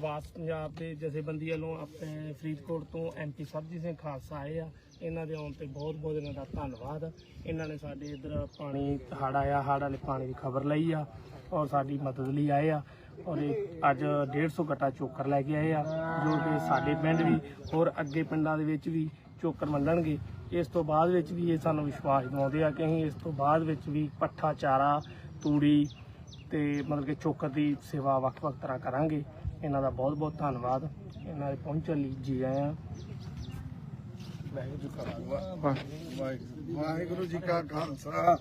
ਵਾਸ ਪੰਜਾਬ ਦੇ ਜਥੇਬੰਦੀ ਵੱਲੋਂ ਆਪਣੇ ਫਰੀਦਕੋਟ ਤੋਂ ਐਮਪੀ ਸਰਬਜੀਤ ਸਿੰਘ ਖਾਲਸਾ ਆਏ ਆ। ਇਹਨਾਂ ਦੇ ਆਉਣ ਤੇ ਬਹੁਤ ਬਹੁਤ ਇਹਨਾਂ ਦਾ ਧੰਨਵਾਦ। ਇਹਨਾਂ ਨੇ ਸਾਡੇ ਇਧਰ ਪਾਣੀ ਹੜ ਆਇਆ ਹੜ ਵਾਲੇ ਪਾਣੀ ਦੀ ਖਬਰ ਲਈ ਆ ਔਰ ਸਾਡੀ ਮਦਦ ਲਈ ਆਏ ਆ। ਔਰ ਇਹ ਅੱਜ 150 ਗੱਟਾ ਚੋਕਰ ਲੈ ਕੇ ਆਏ ਆ, ਜੋ ਕਿ ਸਾਡੇ ਪਿੰਡ ਵੀ ਹੋਰ ਅੱਗੇ ਪਿੰਡਾਂ ਦੇ ਵਿੱਚ ਵੀ ਚੋਕਰ ਵੰਡਣਗੇ ਇਸ ਤੋਂ ਬਾਅਦ ਵਿੱਚ ਵੀ ਇਹ ਸਾਨੂੰ ਵਿਸ਼ਵਾਸ ਦਿਵਾਉਂਦੇ ਆ ਕਿ ਅਸੀਂ ਇਸ ਤੋਂ ਬਾਅਦ ਵਿੱਚ ਵੀ ਪੱਠਾ, ਚਾਰਾ, ਤੂੜੀ ਤੇ ਮਤਲਬ ਕਿ ਚੋਕਰ ਦੀ ਸੇਵਾ ਵੱਖ-ਵੱਖ ਤਰ੍ਹਾਂ ਕਰਾਂਗੇ। ਇਹਨਾਂ ਦਾ ਬਹੁਤ-ਬਹੁਤ ਧੰਨਵਾਦ। ਇਹਨਾਂ ਦੇ ਪਹੁੰਚਣ ਲਈ ਜੀ ਆਇਆਂ। ਵਾਹਿਗੁਰੂ ਜੀ ਕਾ ਖਾਲਸਾ।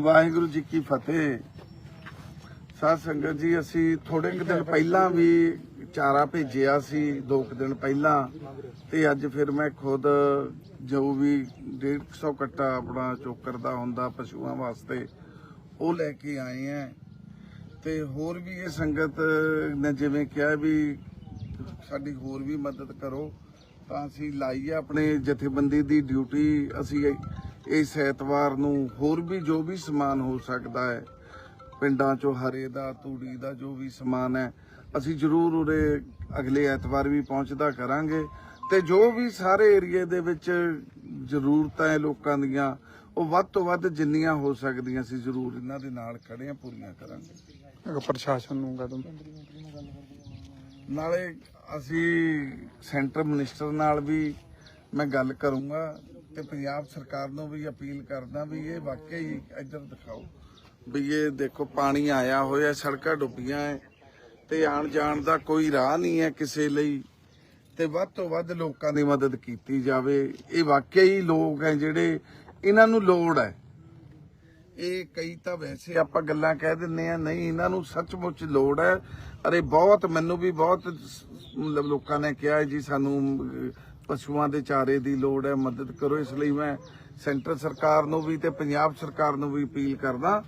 ਵਾਹਿਗੁਰੂ ਜੀ ਕੀ ਫਤਿਹ। ਸਾਧ ਸੰਗਤ ਜੀ, ਅਸੀਂ ਥੋੜੇ ਕੁ ਦਿਨ ਪਹਿਲਾਂ ਵੀ ਚਾਰਾ ਭੇਜਿਆ ਸੀ, ਦੋ ਕੁ ਦਿਨ ਪਹਿਲਾਂ। ਤੇ ਅੱਜ ਫਿਰ ਮੈਂ ਖੁਦ ਜੋ ਵੀ 150 ਕੱਟਾ ਆਪਣਾ ਚੋਕਰ ਦਾ ਹੁੰਦਾ ਪਸ਼ੂਆਂ ਵਾਸਤੇ ਉਹ ਲੈ ਕੇ ਆਏ ਆ ਤੇ ਹੋਰ ਵੀ ਇਹ ਸੰਗਤ ਨੇ ਜਿਵੇਂ ਕਿਹਾ ਵੀ ਸਾਡੀ ਹੋਰ ਵੀ ਮਦਦ ਕਰੋ, ਤਾਂ ਅਸੀਂ ਲਾਈ ਆਪਣੇ ਜਥੇਬੰਦੀ ਦੀ ਡਿਊਟੀ। ਅਸੀਂ ਇਸ ਐਤਵਾਰ ਨੂੰ ਹੋਰ ਵੀ ਜੋ ਵੀ ਸਮਾਨ ਹੋ ਸਕਦਾ ਹੈ ਪਿੰਡਾਂ ਚੋਂ ਹਰੇ ਦਾ, ਤੂੜੀ ਦਾ ਜੋ ਵੀ ਸਮਾਨ ਹੈ ਅਸੀਂ ਜ਼ਰੂਰ ਉਰੇ ਅਗਲੇ ਐਤਵਾਰ ਵੀ ਪਹੁੰਚਦਾ ਕਰਾਂਗੇ। ਤੇ ਜੋ ਵੀ ਸਾਰੇ ਏਰੀਏ ਦੇ ਵਿੱਚ ਜ਼ਰੂਰਤਾਂ ਹੈ ਲੋਕਾਂ ਦੀਆਂ ਉਹ ਵੱਧ ਤੋਂ ਵੱਧ ਜਿੰਨੀਆਂ ਹੋ ਸਕਦੀਆਂ ਅਸੀਂ ਜ਼ਰੂਰ ਇਹਨਾਂ ਦੇ ਨਾਲ ਖੜੇ ਆ ਪੂਰੀਆਂ ਕਰਾਂਗੇ। ਅਗਰ ਪ੍ਰਸ਼ਾਸਨ ਨੂੰ ਕਦਮ ਨਾਲੇ ਅਸੀਂ ਸੈਂਟਰ ਮਿਨਿਸਟਰ ਨਾਲ ਵੀ ਮੈਂ ਗੱਲ ਕਰੂੰਗਾ ਤੇ ਪੰਜਾਬ ਸਰਕਾਰ ਨੂੰ ਵੀ ਅਪੀਲ ਕਰਦਾ ਵੀ ਇਹ ਵਾਕਈ ਹੀ ਇੱਧਰ ਦਿਖਾਓ ਵੀ ਇਹ ਦੇਖੋ ਪਾਣੀ ਆਇਆ ਹੋਇਆ ਸੜਕਾਂ ਡੁੱਬੀਆਂ ਐ ਤੇ ਆਣ ਜਾਣ ਦਾ ਕੋਈ ਰਾਹ ਨਹੀਂ ਹੈ ਕਿਸੇ ਲਈ ਤੇ ਵੱਧ ਤੋਂ ਵੱਧ ਲੋਕਾਂ ਦੀ ਮਦਦ ਕੀਤੀ ਜਾਵੇ। ਇਹ ਵਾਕਈ ਲੋਕ ਹੈ ਜਿਹੜੇ ਇਹਨਾਂ ਨੂੰ ਲੋੜ ਹੈ। ਇਹ ਕਈ ਤਾਂ ਵੈਸੇ ਆਪਾਂ ਗੱਲਾਂ ਕਹਿ ਦਿੰਨੇ ਆ ਨਹੀਂ ਇਹਨਾਂ ਨੂੰ ਸੱਚਮੁੱਚ ਲੋੜ ਹੈ। ਅਰੇ ਬਹੁਤ ਮੈਨੂੰ ਵੀ ਬਹੁਤ ਮਤਲਬ ਲੋਕਾਂ ਨੇ ਕਿਹਾ ਜੀ ਸਾਨੂੰ ਪਸ਼ੂਆਂ ਦੇ ਚਾਰੇ ਦੀ ਲੋੜ ਹੈ ਮਦਦ ਕਰੋ ਇਸ ਲਈ ਮੈਂ ਸੈਂਟਰ ਸਰਕਾਰ ਨੂੰ ਵੀ ਤੇ ਪੰਜਾਬ ਸਰਕਾਰ ਨੂੰ ਵੀ ਅਪੀਲ ਕਰਦਾ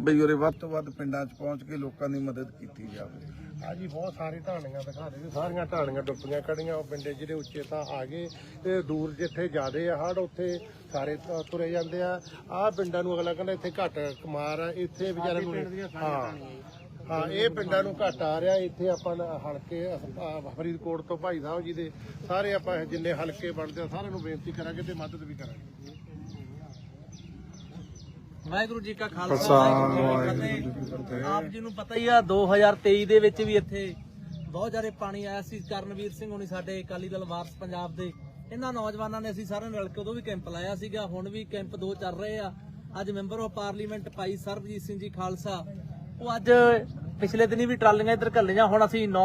ਬਈ ਉਰੇ ਵੱਧ ਤੋਂ ਵੱਧ ਪਿੰਡਾਂ 'ਚ ਪਹੁੰਚ ਕੇ ਲੋਕਾਂ ਦੀ ਮਦਦ ਕੀਤੀ ਜਾਵੇ। ਹਾਂਜੀ ਬਹੁਤ ਸਾਰੀ ਢਾਣੀਆਂ ਦਿਖਾ ਦੇ ਸਾਰੀਆਂ ਢਾਣੀਆਂ ਡੁੱਬੀਆਂ ਕੜੀਆਂ ਉਹ ਪਿੰਡੇ ਜਿਹੜੇ ਉੱਚੇ ਤਾਂ ਆ ਗਏ ਤੇ ਦੂਰ ਜਿੱਥੇ ਜ਼ਿਆਦੇ ਆ ਹੜ ਉੱਥੇ ਸਾਰੇ ਤ- ਤੁਰੇ ਜਾਂਦੇ ਆ। ਆਹ ਪਿੰਡਾਂ ਨੂੰ ਅਗਲਾ ਕਹਿੰਦਾ ਇੱਥੇ ਘੱਟ ਕਮਾਰ ਆ ਇੱਥੇ ਵਿਚਾਰੇ ਨੂੰ ਹਾਂ। ਹਾਂ ਇਹ ਪਿੰਡਾਂ ਨੂੰ ਘੱਟ ਆ ਰਿਹਾ ਇੱਥੇ ਆਪਾਂ ਨ- ਹਲਕੇ ਫਰੀਦਕੋਟ ਤੋਂ ਭਾਈ ਸਾਹਿਬ ਜੀ ਦੇ ਸਾਰੇ ਆਪਾਂ ਜਿੰਨੇ ਹਲਕੇ ਬਣਦੇ ਆ ਸਾਰਿਆਂ ਨੂੰ ਬੇਨਤੀ ਕਰਾਂਗੇ ਤੇ ਮਦਦ ਵੀ ਕਰਾਂਗੇ। ਵਾਹਿਗੁਰੂ ਜੀ ਕਾ ਖਾਲਸਾ ਖਾਲਸਾ, ਵਾਹਿਗੁਰੂ ਜੀ ਕੀ ਫਤਿਹ। ਆਪ ਜੀ ਨੂੰ ਪਤਾ ਹੀ ਆ 2023 ਦੇ ਵਿੱਚ ਵੀ ਇੱਥੇ ਬਹੁਤ ਜ਼ਿਆਦਾ ਪਾਣੀ ਆਇਆ ਸੀ। ਕਰਨਵੀਰ ਸਿੰਘ ਹੋਣੀ ਸਾਡੇ ਅਕਾਲੀ ਦਲ ਵਾਰਸ ਪੰਜਾਬ ਦੇ। ਇਹਨਾਂ ਨੌਜਵਾਨਾਂ ਨੇ ਅਸੀਂ ਸਾਰਿਆਂ ਨੇ ਰਲ ਕੇ ਉਦੋਂ ਵੀ ਕੈਂਪ ਲਾਇਆ ਸੀਗਾ। ਹੁਣ ਵੀ ਕੈਂਪ ਦੋ ਚੱਲ ਰਹੇ ਆ। ਅੱਜ ਮੈਂਬਰ ਆਫ ਪਾਰਲੀਮੈਂਟ ਭਾਈ ਸਰਬਜੀਤ ਸਿੰਘ ਜੀ ਖਾਲਸਾ। ਉਹ ਅੱਜ ਪਿਛਲੇ ਦਿਨੀ ਵੀ ਟਰਾਲੀਆਂ ਇੱਧਰ ਘੱਲੀਆਂ। ਹੁਣ ਅਸੀਂ